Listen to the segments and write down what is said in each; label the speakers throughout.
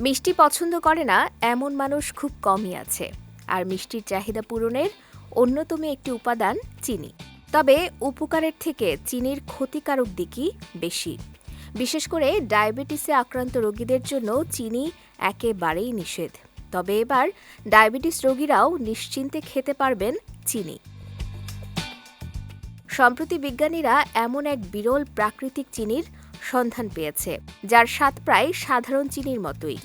Speaker 1: মিষ্টি পছন্দ করে না, এমন মানুষ খুব কমই আছে। আর মিষ্টির চাহিদা পূরণের অন্যতম একটি উপাদান চিনি। তবে উপকারের থেকে চিনির ক্ষতিকারক দিকই বেশি। বিশেষ করে ডায়াবেটিসে আক্রান্ত রোগীদের জন্য চিনি একেবারেই নিষেধ। তবে এবার ডায়াবেটিস রোগীরাও নিশ্চিন্তে খেতে পারবেন চিনি। সম্প্রতি বিজ্ঞানীরা এমন এক বিরল প্রাকৃতিক চিনির সন্ধান পেয়েছে, যার স্বাদ প্রায় সাধারণ চিনির মতোই।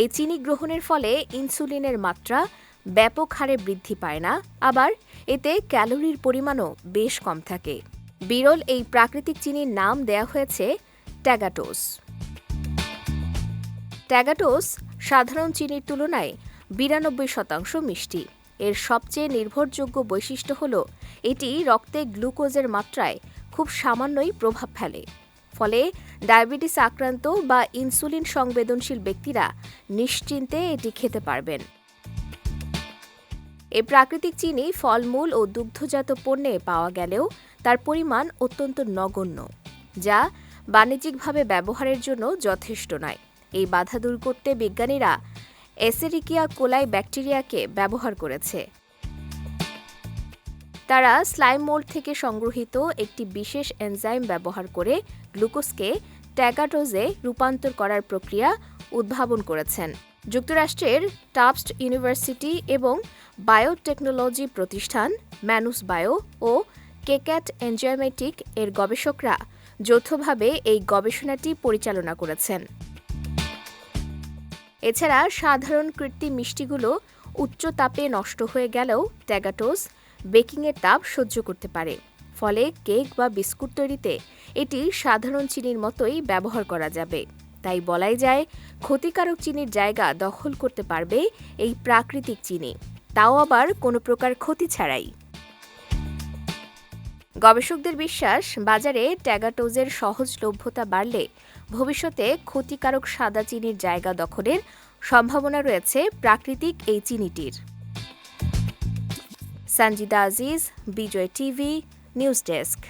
Speaker 1: এই চিনি গ্রহণের ফলে ইনসুলিনের মাত্রা ব্যাপক হারে বৃদ্ধি পায় না, আবার এতে ক্যালোরির পরিমাণও বেশ কম থাকে। বিরল এই প্রাকৃতিক চিনির নাম দেয়া হয়েছে ট্যাগাটোস। ট্যাগাটোস সাধারণ চিনির তুলনায় বিরানব্বই শতাংশ মিষ্টি। এর সবচেয়ে নির্ভরযোগ্য বৈশিষ্ট্য হল, এটি রক্তে গ্লুকোজের মাত্রায় খুব সামান্যই প্রভাব ফেলে। ফলে ডায়াবেটিস আক্রান্ত বা ইনসুলিন সংবেদনশীল ব্যক্তিরা নিশ্চিন্তে এটি খেতে পারবেন। এই প্রাকৃতিক চিনি, ফলমূল ও দুগ্ধজাত পণ্যে পাওয়া গেলেও তার পরিমাণ অত্যন্ত নগণ্য, যা বাণিজ্যিকভাবে ব্যবহারের জন্য যথেষ্ট নয়। এই বাধা দূর করতে বিজ্ঞানীরা এসেরিকিয়া কোলাই ব্যাকটেরিয়াকে ব্যবহার করেছে। তারা স্লাইম মোল্ড থেকে সংগৃহীত একটি বিশেষ এনজাইম ব্যবহার করে গ্লুকোজকে ট্যাগাটোজে রূপান্তর করার প্রক্রিয়া উদ্ভাবন করেছেন। যুক্তরাষ্ট্রের টাফস্ট ইউনিভার্সিটি এবং বায়োটেকনোলজি প্রতিষ্ঠান ম্যানুস বায়ো ও কেক্যাট এনজয়মেটিক এর গবেষকরা যৌথভাবে এই গবেষণাটি পরিচালনা করেছেন। এছাড়া সাধারণ কৃত্রিম মিষ্টিগুলো উচ্চ তাপে নষ্ট হয়ে গেলেও ট্যাগাটোস বেকিংয়ের তাপ সহ্য করতে পারে। ফলে কেক বা বিস্কুট তৈরিতে এটি সাধারণ চিনির মতোই ব্যবহার করা যাবে। তাই বলাই যায়, ক্ষতিকারক চিনির জায়গা দখল করতে পারবে এই প্রাকৃতিক চিনি। তাও আবার কোনো প্রকার ক্ষতি ছাড়াই। গবেষকদের বিশ্বাস, বাজারে ট্যাগাটোজের সহজলভ্যতা বাড়লে ভবিষ্যতে ক্ষতিকারক সাদা চিনির জায়গা দখলের সম্ভাবনা রয়েছে প্রাকৃতিক এই চিনিটির। Sanjida Aziz Bijoy TV news desk